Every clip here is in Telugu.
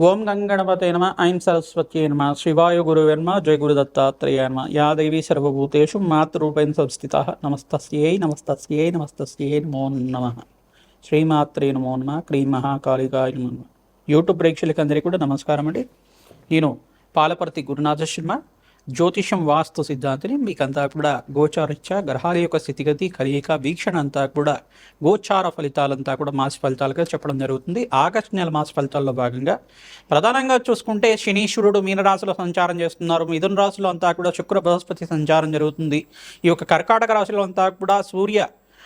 ఓం గంగణపతే నమ ఐం సరస్వత్యే నమ శివాయ గురువర్మ జయ గురు దత్తాత్రేయ నమ యా దేవీ సర్వభూతేషు మాతృరూపేణ సంస్థిత నమస్తస్యై నమస్తస్యై నమస్తస్యై నమో నమ. శ్రీమాత్రే నమో నమ క్రీ మహాకాళికాయ నమ. యూట్యూబ్ ప్రేక్షకులందరికీ కూడా నమస్కారం అండి. నేను పాలపర్తి గురునాథ శర్మ జ్యోతిషం వాస్తు సిద్ధాంతిని మీకంతా కూడా గోచారిత్యా గ్రహాల యొక్క స్థితిగతి కలియిక వీక్షణ అంతా కూడా గోచార ఫలితాలంతా కూడా మాస ఫలితాలుగా చెప్పడం జరుగుతుంది. ఆగస్టు నెల మాస ఫలితాల్లో భాగంగా ప్రధానంగా చూసుకుంటే శనీశ్వరుడు మీనరాశిలో సంచారం చేస్తున్నారు. మిథున రాశిలో అంతా కూడా శుక్ర బృహస్పతి సంచారం జరుగుతుంది. ఈ యొక్క కర్కాటక రాశిలో అంతా కూడా సూర్య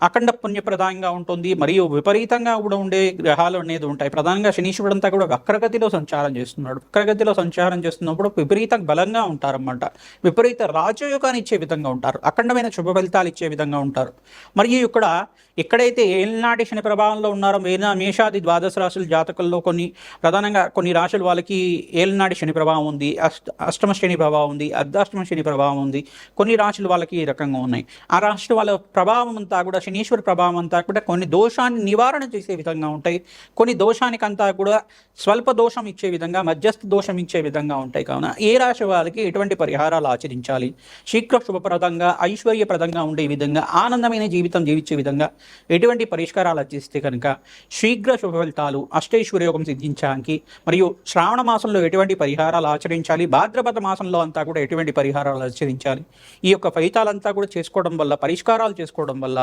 అఖండ పుణ్యప్రదాయంగా ఉంటుంది మరియు విపరీతంగా కూడా ఉండే గ్రహాలు అనేది ఉంటాయి. ప్రధానంగా శనీశ్వరుడు అంతా కూడా వక్రగతిలో సంచారం చేస్తున్నాడు. వక్రగతిలో సంచారం చేస్తున్నప్పుడు విపరీత బలంగా ఉంటారన్నమాట. విపరీత రాజయోగాన్ని ఇచ్చే విధంగా ఉంటారు. అఖండమైన శుభ ఫలితాలు ఇచ్చే విధంగా ఉంటారు. మరియు ఇక్కడ ఎక్కడైతే ఏలినాటి శని ప్రభావంలో ఉన్నారో మేనా మేషాది ద్వాదశ రాశుల జాతకుల్లో కొన్ని ప్రధానంగా కొన్ని రాశులు వాళ్ళకి ఏలినాటి శని ప్రభావం ఉంది అష్ట అష్టమ శని ప్రభావం ఉంది అర్ధాష్టమ శని ప్రభావం ఉంది. కొన్ని రాశులు వాళ్ళకి ఈ రకంగా ఉన్నాయి. ఆ రాశుల వాళ్ళ ప్రభావం అంతా కూడా శనీశ్వర ప్రభావం అంతా కూడా కొన్ని దోషాన్ని నివారణ చేసే విధంగా ఉంటాయి. కొన్ని దోషానికంతా కూడా స్వల్ప దోషం ఇచ్చే విధంగా మధ్యస్థ దోషం ఇచ్చే విధంగా ఉంటాయి. కావున ఏ రాశి వారికి ఎటువంటి పరిహారాలు ఆచరించాలి? శీఘ్ర శుభప్రదంగా ఐశ్వర్యప్రదంగా ఉండే విధంగా ఆనందమైన జీవితం జీవించే విధంగా ఎటువంటి పరిష్కారాలు ఆచరిస్తే కనుక శీఘ్ర శుభ ఫలితాలు అష్టైశ్వర్య యోగం సిద్ధించడానికి మరియు శ్రావణ మాసంలో ఎటువంటి పరిహారాలు ఆచరించాలి భాద్రపద మాసంలో అంతా కూడా ఎటువంటి పరిహారాలు ఆచరించాలి ఈ యొక్క ఫలితాలంతా కూడా చేసుకోవడం వల్ల పరిష్కారాలు చేసుకోవడం వల్ల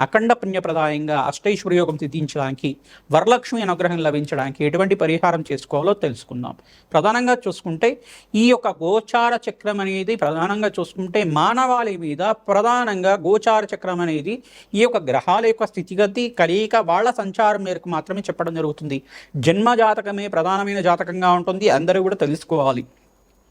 అఖండ పుణ్యప్రదాయంగా అష్టైశ్వర్యోగం సిద్ధించడానికి వరలక్ష్మి అనుగ్రహం లభించడానికి ఎటువంటి పరిహారం చేసుకోవాలో తెలుసుకుందాం. ప్రధానంగా చూసుకుంటే ఈ యొక్క గోచార చక్రం అనేది ప్రధానంగా చూసుకుంటే మానవాళి మీద ప్రధానంగా గోచార చక్రం అనేది ఈ యొక్క గ్రహాల యొక్క స్థితిగతి కలియిక వాళ్ళ సంచారం మేరకు మాత్రమే చెప్పడం జరుగుతుంది. జన్మ జాతకమే ప్రధానమైన జాతకంగా ఉంటుంది. అందరూ కూడా తెలుసుకోవాలి.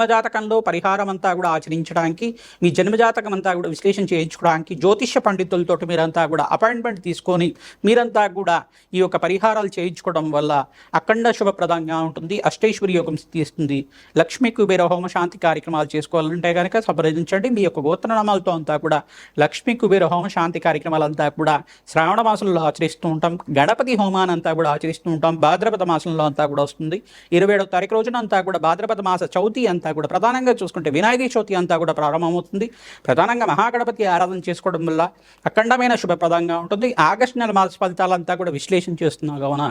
జన్మజాతకంలో పరిహారం అంతా కూడా ఆచరించడానికి మీ జన్మజాతకం అంతా కూడా విశ్లేషణ చేయించుకోవడానికి జ్యోతిష్య పండితులతో మీరంతా కూడా అపాయింట్మెంట్ తీసుకొని మీరంతా కూడా ఈ యొక్క పరిహారాలు చేయించుకోవడం వల్ల అఖండ శుభప్రదంగా ఉంటుంది అష్టైశ్వరి యోగం తీస్తుంది. లక్ష్మీ కుబేర హోమ శాంతి కార్యక్రమాలు చేసుకోవాలంటే కనుక సంప్రదించండి. మీ యొక్క గోత్రనామాలతో అంతా కూడా లక్ష్మీ కుబేర హోమ శాంతి కార్యక్రమాలంతా కూడా శ్రావణ మాసంలో ఆచరిస్తూ ఉంటాం. గణపతి హోమానంతా కూడా ఆచరిస్తూ ఉంటాం. భాద్రపద మాసంలో అంతా కూడా వస్తుంది. ఇరవై ఏడవ తారీఖు రోజున అంతా కూడా భాద్రపద మాస చవితి అంతా కూడా ప్రధానంగా చూసుకుంటే వినాయక చవితి అంతా కూడా ప్రారంభమవుతుంది. ప్రధానంగా మహాగణపతి ఆరాధన చేసుకోవడం వల్ల అఖండమైన శుభప్రదంగా ఉంటుంది. ఆగస్టు నెల మాస ఫలితాలంతా కూడా విశ్లేషణ చేస్తున్నా కావున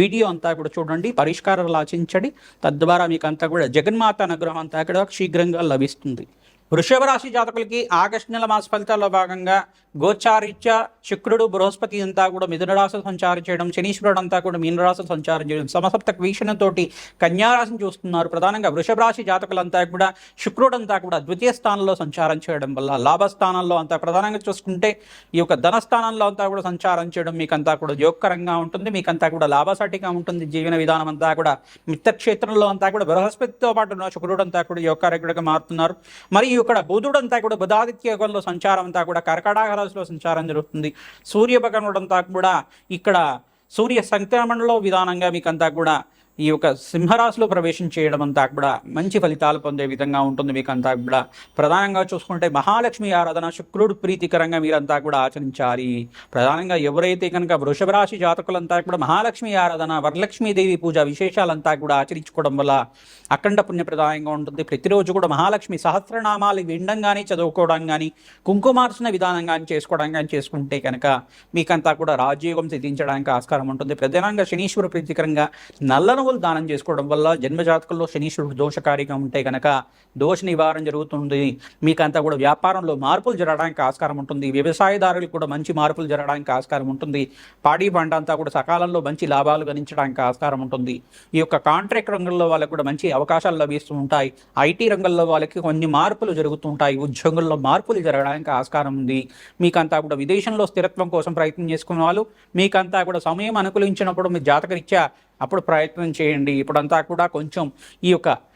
వీడియో అంతా కూడా చూడండి పరిష్కారాలు ఆచించండి తద్వారా మీకు అంతా కూడా జగన్మాత అనుగ్రహం అంతా కూడా శీఘ్రంగా లభిస్తుంది. వృషభ రాశి జాతకులకి ఆగస్టు నెల మాస ఫలితాల్లో భాగంగా గోచారిత్య శుక్రుడు బృహస్పతి అంతా కూడా మిథున రాశి సంచారం చేయడం శనీశ్వరుడు అంతా కూడా మీనరాశి సంచారం చేయడం సమసప్తక వీక్షణతోటి కన్యారాశిని చూస్తున్నారు. ప్రధానంగా వృషభ రాశి జాతకులంతా కూడా శుక్రుడు అంతా కూడా ద్వితీయ స్థానంలో సంచారం చేయడం వల్ల లాభస్థానంలో అంతా ప్రధానంగా చూసుకుంటే ఈ యొక్క ధనస్థానంలో అంతా కూడా సంచారం చేయడం మీకంతా కూడా యోగకరంగా ఉంటుంది. మీకంతా కూడా లాభసాటిగా ఉంటుంది. జీవన విధానం అంతా కూడా మిత్రక్షేత్రంలో అంతా కూడా బృహస్పతితో పాటు శుక్రుడు అంతా కూడా యోగకారకుడిగా మారుతున్నారు. మరి ఇక్కడ బుధుడంతా కూడా బుధాదిత్య యోగంలో సంచారం అంతా కూడా కర్కటాక రాశిలో సంచారం జరుగుతుంది. సూర్య భగవానుడు కూడా ఇక్కడ సూర్య సంక్రమణలో విధానంగా మీకంతా కూడా ఈ యొక్క సింహరాశిలో ప్రవేశం చేయడం అంతా కూడా మంచి ఫలితాలు పొందే విధంగా ఉంటుంది మీకు అంతా కూడా. ప్రధానంగా చూసుకుంటే మహాలక్ష్మి ఆరాధన శుక్రుడు ప్రీతికరంగా మీరంతా కూడా ఆచరించాలి. ప్రధానంగా ఎవరైతే కనుక వృషభ రాశి జాతకులంతా కూడా మహాలక్ష్మి ఆరాధన వరలక్ష్మీదేవి పూజ విశేషాలంతా కూడా ఆచరించుకోవడం వల్ల అఖండ పుణ్యప్రదాయంగా ఉంటుంది. ప్రతిరోజు కూడా మహాలక్ష్మి సహస్రనామాలు వినడంగానే చదువుకోవడం కానీ కుంకుమార్చన విధానం కానీ చేసుకోవడం కానీ చేసుకుంటే కనుక మీకంతా కూడా రాజయోగం సిద్ధించడానికి ఆస్కారం ఉంటుంది. ప్రధానంగా శనీశ్వర ప్రీతికరంగా నల్లను మానవులు దానం చేసుకోవడం వల్ల జన్మజాతకంలో శనీశ్వరుడు దోషకారిగా ఉంటే కనుక దోష నివారణ జరుగుతుంది. మీకంతా కూడా వ్యాపారంలో మార్పులు జరగడానికి ఆస్కారం ఉంటుంది. వ్యవసాయదారులకు కూడా మంచి మార్పులు జరగడానికి ఆస్కారం ఉంటుంది. పాడి పంట అంతా కూడా సకాలంలో మంచి లాభాలు గణించడానికి ఆస్కారం ఉంటుంది. ఈ యొక్క కాంట్రాక్ట్ రంగంలో వాళ్ళకు కూడా మంచి అవకాశాలు లభిస్తూ ఉంటాయి. ఐటీ రంగంలో వాళ్ళకి కొన్ని మార్పులు జరుగుతూ ఉంటాయి. ఉద్యోగంలో మార్పులు జరగడానికి ఆస్కారం ఉంది. మీకంతా కూడా విదేశంలో స్థిరత్వం కోసం ప్రయత్నం చేసుకున్న వాళ్ళు మీకంతా కూడా సమయం అనుకూలించినప్పుడు మీ జాతకరీత్యా అప్పుడు ప్రయత్నం చేయండి. ఇప్పుడంతా కూడా కొంచెం ఈ యొక్క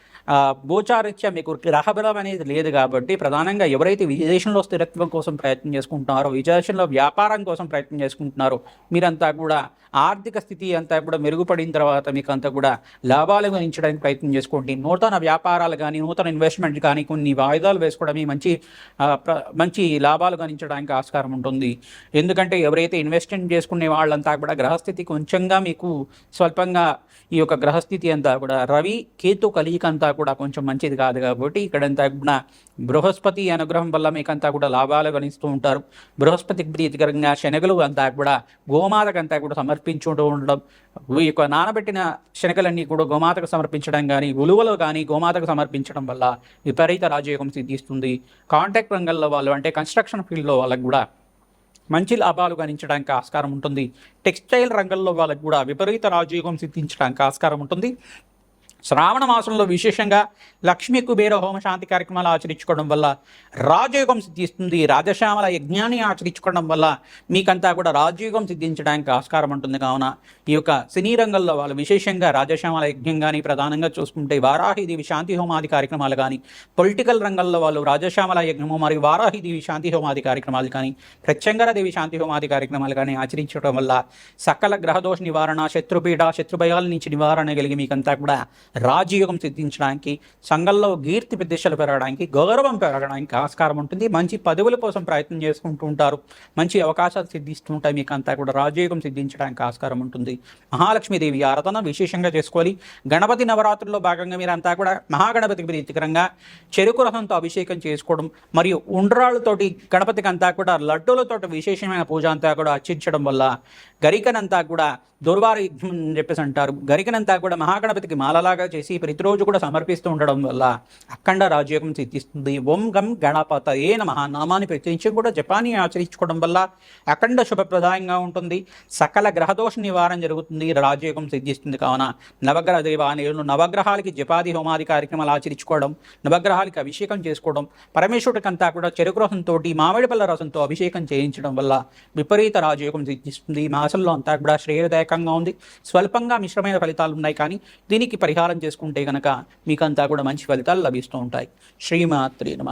గోచారీత్యా మీకు గ్రహబలం అనేది లేదు కాబట్టి ప్రధానంగా ఎవరైతే విదేశంలో స్థిరత్వం కోసం ప్రయత్నం చేసుకుంటున్నారో విదేశంలో వ్యాపారం కోసం ప్రయత్నం చేసుకుంటున్నారో మీరంతా కూడా ఆర్థిక స్థితి అంతా కూడా మెరుగుపడిన తర్వాత మీకు అంతా కూడా లాభాలు గణించడానికి ప్రయత్నం చేసుకోండి. నూతన వ్యాపారాలు కానీ నూతన ఇన్వెస్ట్మెంట్ కానీ కొన్ని వాయిదాలు వేసుకోవడమే మంచి మంచి లాభాలు గణించడానికి ఆస్కారం ఉంటుంది. ఎందుకంటే ఎవరైతే ఇన్వెస్ట్మెంట్ చేసుకునే వాళ్ళంతా కూడా గ్రహస్థితి కొంచెంగా మీకు స్వల్పంగా ఈ యొక్క గ్రహస్థితి అంతా కూడా రవి కేతు కలియిక అంతా కూడా కొంచెం మంచిది కాదు కాబట్టి ఇక్కడంతా కూడా బృహస్పతి అనుగ్రహం వల్ల మీకంతా కూడా లాభాలు గణిస్తూ ఉంటారు. బృహస్పతి ప్రీతికరంగా శనగలు అంతా కూడా గోమాతకంతా కూడా సమర్పించుకుంటూ ఉండడం ఈ యొక్క నానబెట్టిన శనగలన్నీ కూడా గోమాతకు సమర్పించడం కానీ ఉలువలు కానీ గోమాతకు సమర్పించడం వల్ల విపరీత రాజయోగం సిద్ధిస్తుంది. కాంటాక్ట్ రంగంలో వాళ్ళు అంటే కన్స్ట్రక్షన్ ఫీల్డ్లో వాళ్ళకు కూడా మంచి లాభాలు గణించడానికి ఆస్కారం ఉంటుంది. టెక్స్టైల్ రంగంలో వాళ్ళకు కూడా విపరీత రాజయోగం సిద్ధించడానికి ఆస్కారం ఉంటుంది. శ్రావణ మాసంలో విశేషంగా లక్ష్మీ కుబేర హోమ శాంతి కార్యక్రమాలు ఆచరించుకోవడం వల్ల రాజయోగం సిద్ధిస్తుంది రాజశ్యామల యజ్ఞాన్ని ఆచరించుకోవడం వల్ల మీకంతా కూడా రాజయోగం సిద్ధించడానికి ఆస్కారం ఉంటుంది. కావున ఈ యొక్క సినీ రంగంలో వాళ్ళు విశేషంగా రాజశ్యామల యజ్ఞం కానీ ప్రధానంగా చూసుకుంటే వారాహిదేవి శాంతి హోమాది కార్యక్రమాలు కానీ పొలిటికల్ రంగంలో వాళ్ళు రాజశ్యామల యజ్ఞము మరియు వారాహిదేవి శాంతి హోమాది కార్యక్రమాలు కానీ ప్రత్యంగరదేవి శాంతి హోమాది కార్యక్రమాలు కానీ ఆచరించడం వల్ల సకల గ్రహదోష నివారణ శత్రుపీడ శత్రుభయాల నుంచి నివారణ కలిగి మీకంతా కూడా రాజయోగం సిద్ధించడానికి సంఘంలో కీర్తి ప్రతిష్టలు పెరగడానికి గౌరవం పెరగడానికి ఆస్కారం ఉంటుంది. మంచి పదవుల కోసం ప్రయత్నం చేసుకుంటూ ఉంటారు. మంచి అవకాశాలు సిద్ధిస్తూ ఉంటాయి. మీకు అంతా కూడా రాజయోగం సిద్ధించడానికి ఆస్కారం ఉంటుంది. మహాలక్ష్మీదేవి ఆరాధన విశేషంగా చేసుకోవాలి. గణపతి నవరాత్రుల్లో భాగంగా మీరంతా కూడా మహాగణపతికి ప్రీతికరంగా చెరుకు రసంతో అభిషేకం చేసుకోవడం మరియు ఉండ్రాళ్ళతోటి గణపతికి అంతా కూడా లడ్డూలతోటి విశేషమైన పూజ అంతా కూడా అర్చించడం వల్ల గరికనంతా కూడా దుర్వార యుద్ధం చెప్పేసి అంటారు. గరికనంతా కూడా మహాగణపతికి మాలలాగా చేసి ప్రతిరోజు కూడా సమర్పిస్తూ ఉండడం వల్ల అఖండ రాజయోగం సిద్ధిస్తుంది. ఓం గం గణపత ఏ నమ. నామాన్ని ప్రత్యేకించి కూడా జపాన్ని ఆచరించుకోవడం వల్ల అఖండ శుభప్రదాయంగా ఉంటుంది. సకల గ్రహదోష నివారణ జరుగుతుంది. రాజయోగం సిద్ధిస్తుంది కావున నవగ్రహ దేవాలయంలో నవగ్రహాలకి జపాది హోమాది కార్యక్రమాలు ఆచరించుకోవడం నవగ్రహాలకి అభిషేకం చేసుకోవడం పరమేశ్వరుడికంతా కూడా చెరుకు రసంతో మామిడి పళ్ళ రసంతో అభిషేకం చేయించడం వల్ల విపరీత రాజయోగం సిద్ధిస్తుంది. ఈ మాసంలో అంతా కూడా శ్రేయదాయకంగా ఉంది. స్వల్పంగా మిశ్రమైన ఫలితాలు ఉన్నాయి కానీ దీనికి పరిహారం పరిహారం చేసుకుంటే కనుక మీకంతా కూడా మంచి ఫలితాలు లభిస్తూ ఉంటాయి. శ్రీమాత్రి నమ.